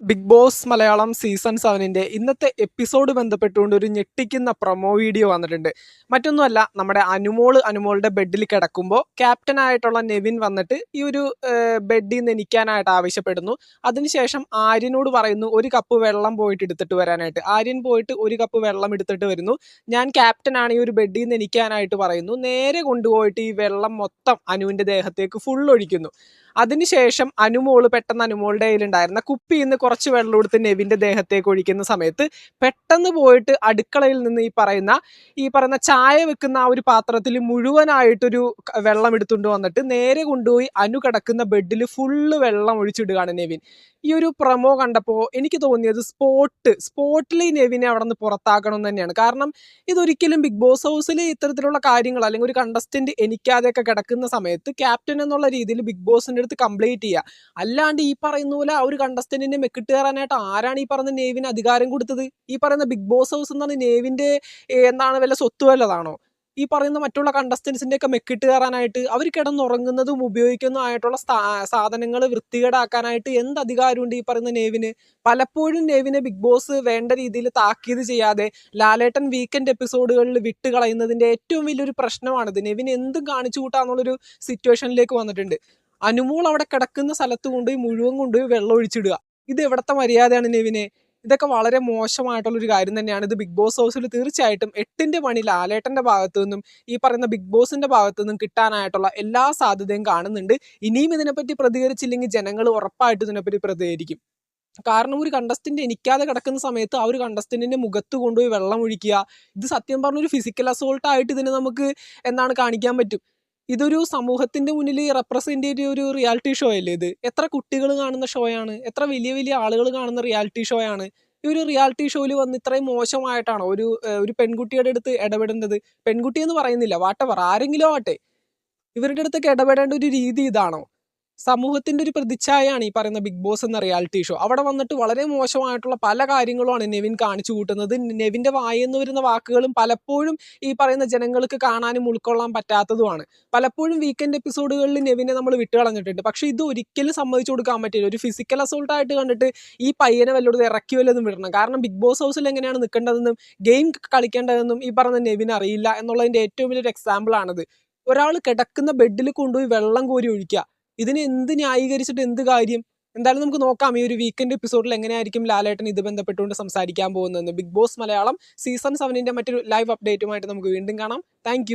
Big Boss Malayalam season സെവനിന്റെ ഇന്നത്തെ episode ബന്ധപ്പെട്ടുകൊണ്ട് ഒരു ഞെട്ടിക്കുന്ന പ്രൊമോ വീഡിയോ വന്നിട്ടുണ്ട്. മറ്റൊന്നുമല്ല നമ്മുടെ അനുമോൾ അനുമോളുടെ ബെഡിൽ കിടക്കുമ്പോൾ ക്യാപ്റ്റനായിട്ടുള്ള നെവിൻ വന്നിട്ട് ഈ ഒരു ബെഡിൽ നിന്ന് എനിക്കാനായിട്ട് ആവശ്യപ്പെടുന്നു. അതിനുശേഷം ആര്യനോട് പറയുന്നു ഒരു കപ്പ് വെള്ളം പോയിട്ട് എടുത്തിട്ട് വരാനായിട്ട്. ആര്യൻ പോയിട്ട് ഒരു കപ്പ് വെള്ളം എടുത്തിട്ട് വരുന്നു. ഞാൻ ക്യാപ്റ്റനാണ് ഈ ഒരു ബെഡിൽ നിന്ന് എനിക്കാനായിട്ട് പറയുന്നു. നേരെ കൊണ്ടുപോയിട്ട് ഈ വെള്ളം മൊത്തം അനുവിന്റെ ദേഹത്തേക്ക് ഫുൾ ഒഴിക്കുന്നു. അതിനുശേഷം അനുമോൾ പെട്ടെന്ന് അനുമോളുടെ കയ്യിലുണ്ടായിരുന്ന കുപ്പി നിന്ന് കുറച്ച് വെള്ളം എടുത്ത് നെവിന്റെ ദേഹത്തേക്ക് ഒഴിക്കുന്ന സമയത്ത് പെട്ടെന്ന് പോയിട്ട് അടുക്കളയിൽ നിന്ന് ഈ പറയുന്ന ഈ പറയുന്ന ചായ വെക്കുന്ന ആ ഒരു പാത്രത്തിൽ മുഴുവനായിട്ടൊരു വെള്ളം എടുത്തുകൊണ്ട് വന്നിട്ട് നേരെ കൊണ്ടുപോയി അനു കിടക്കുന്ന ബെഡിൽ ഫുള്ള് വെള്ളം ഒഴിച്ചിടുകയാണ് നെവിൻ. ഈ ഒരു പ്രമോ കണ്ടപ്പോൾ എനിക്ക് തോന്നിയത് സ്പോട്ട് സ്പോട്ടിൽ ഈ നെവിനെ അവിടെ നിന്ന് പുറത്താക്കണം തന്നെയാണ്. കാരണം ഇതൊരിക്കലും ബിഗ് ബോസ് ഹൗസിൽ ഇത്തരത്തിലുള്ള കാര്യങ്ങൾ അല്ലെങ്കിൽ ഒരു കണ്ടസ്റ്റന്റ് എനിക്കാതെയൊക്കെ കിടക്കുന്ന സമയത്ത് ക്യാപ്റ്റൻ എന്നുള്ള രീതിയിൽ ബിഗ് ബോസിന്റെ അടുത്ത് കംപ്ലീറ്റ് ചെയ്യുക അല്ലാണ്ട് ഈ പറയുന്ന പോലെ ആ ഒരു കണ്ടസ്റ്റന്റിനെ മെക്കിട്ട് കയറാനായിട്ട് ആരാണ് ഈ പറയുന്ന നേവിന് അധികാരം കൊടുത്തത്? ഈ പറയുന്ന ബിഗ് ബോസ് ഹൗസ് എന്ന് നേവിന്റെ എന്താണ് വല്ല സ്വത്ത് വല്ലതാണോ? ഈ പറയുന്ന മറ്റുള്ള കണ്ടസ്റ്റൻസിന്റെയൊക്കെ മെക്കിട്ട് കയറാനായിട്ട് അവർ കിടന്നുറങ്ങുന്നതും ഉപയോഗിക്കുന്നതും ആയിട്ടുള്ള സാധനങ്ങൾ വൃത്തികേടാക്കാനായിട്ട് എന്ത് അധികാരമുണ്ട് ഈ പറയുന്ന നേവിന്? പലപ്പോഴും നേവിനെ ബിഗ് ബോസ് വേണ്ട രീതിയിൽ താക്കീത് ചെയ്യാതെ ലാലേട്ടൻ വീക്കെൻഡ് എപ്പിസോഡുകളിൽ വിട്ട് കളയുന്നതിന്റെ ഏറ്റവും വലിയൊരു പ്രശ്നമാണിത്. നെവിൻ എന്തും കാണിച്ചു കൂട്ടാന്നുള്ളൊരു സിറ്റുവേഷനിലേക്ക് വന്നിട്ടുണ്ട്. അനുമോൾ അവിടെ കിടക്കുന്ന സ്ഥലത്ത് കൊണ്ടുപോയി മുഴുവൻ കൊണ്ടുപോയി വെള്ളം ഒഴിച്ചിടുക. ഇത് എവിടത്തെ മര്യാദയാണ് നെവിനെ? ഇതൊക്കെ വളരെ മോശമായിട്ടുള്ള ഒരു കാര്യം തന്നെയാണ്. ഇത് ബിഗ് ബോസ് ഹൗസിൽ തീർച്ചയായിട്ടും എട്ടിന്റെ പണി ലാലേട്ടന്റെ ഭാഗത്തു നിന്നും ഈ പറയുന്ന ബിഗ് ബോസിന്റെ ഭാഗത്തു നിന്നും കിട്ടാനായിട്ടുള്ള എല്ലാ സാധ്യതയും കാണുന്നുണ്ട്. ഇനിയും ഇതിനെപ്പറ്റി പ്രതികരിച്ചില്ലെങ്കിൽ ജനങ്ങൾ ഉറപ്പായിട്ട് ഇതിനെപ്പറ്റി പ്രതികരിക്കും. കാരണം ഒരു കണ്ടസ്റ്റന്റ് എനിക്കാതെ കിടക്കുന്ന സമയത്ത് ആ ഒരു കണ്ടസ്റ്റന്റിന്റെ മുഖത്ത് കൊണ്ടുപോയി വെള്ളം ഒഴിക്കുക. ഇത് സത്യം പറഞ്ഞൊരു ഫിസിക്കൽ അസോൾട്ട് ആയിട്ട് ഇതിനെ നമുക്ക് എന്താണ് കാണിക്കാൻ പറ്റും? ഇതൊരു സമൂഹത്തിന്റെ മുന്നിൽ റെപ്രസെന്റ് ചെയ്ത ഒരു റിയാലിറ്റി ഷോ അല്ലേ ഇത്? എത്ര കുട്ടികൾ കാണുന്ന ഷോയാണ് എത്ര വലിയ വലിയ ആളുകൾ കാണുന്ന റിയാലിറ്റി ഷോയാണ് ഈ ഒരു റിയാലിറ്റി ഷോയിൽ വന്ന് ഇത്രയും മോശമായിട്ടാണോ ഒരു ഒരു പെൺകുട്ടിയുടെ അടുത്ത് ഇടപെടേണ്ടത് പെൺകുട്ടി എന്ന് പറയുന്നില്ല. വാട്ടവർ. ആരെങ്കിലും ആവട്ടെ. ഇവരുടെ അടുത്തൊക്കെ ഇടപെടേണ്ട ഒരു രീതി ഇതാണോ? സമൂഹത്തിന്റെ ഒരു പ്രതിച്ഛായയാണ് ഈ പറയുന്ന ബിഗ് ബോസ് എന്ന റിയാലിറ്റി ഷോ. അവിടെ വന്നിട്ട് വളരെ മോശമായിട്ടുള്ള പല കാര്യങ്ങളുമാണ് നെവിൻ കാണിച്ചു കൂട്ടുന്നത്. നെവിന്റെ വായെന്ന് വരുന്ന വാക്കുകളും പലപ്പോഴും ഈ പറയുന്ന ജനങ്ങൾക്ക് കാണാനും ഉൾക്കൊള്ളാൻ പറ്റാത്തതുമാണ്. പലപ്പോഴും വീക്കെൻഡ് എപ്പിസോഡുകളിൽ നെവിനെ നമ്മൾ വിട്ടുകളഞ്ഞിട്ടുണ്ട്. പക്ഷേ ഇത് ഒരിക്കലും സമ്മതിച്ചു കൊടുക്കാൻ പറ്റില്ല. ഒരു ഫിസിക്കൽ അസോൾട്ട് ആയിട്ട് കണ്ടിട്ട് ഈ പയ്യനെ വല്ലതും ഇറക്കി വല്ലതും വിടണം. കാരണം ബിഗ് ബോസ് ഹൗസിൽ എങ്ങനെയാണ് നിൽക്കേണ്ടതെന്നും ഗെയിം കളിക്കേണ്ടതെന്നും ഈ പറഞ്ഞ നെവിൻ അറിയില്ല എന്നുള്ളതിന്റെ ഏറ്റവും വലിയൊരു എക്സാമ്പിൾ ആണിത്. ഒരാൾ കിടക്കുന്ന ബെഡിൽ കൊണ്ടുപോയി വെള്ളം കോരി ഒഴിക്കുക. ഇതിനെ എന്ത് ന്യായീകരിച്ചിട്ട് എന്ത് കാര്യം? എന്തായാലും നമുക്ക് നോക്കാം. ഈ ഒരു വീക്കെൻഡ് എപ്പിസോഡിൽ എങ്ങനെയായിരിക്കും ലാലേട്ടൻ ഇത് ബന്ധപ്പെട്ടുകൊണ്ട് സംസാരിക്കാൻ പോകുന്നതെന്ന്. ബിഗ് ബോസ് മലയാളം സീസൺ സെവനിന്റെ മറ്റൊരു ലൈവ് അപ്ഡേറ്റുമായിട്ട് നമുക്ക് വീണ്ടും കാണാം. താങ്ക്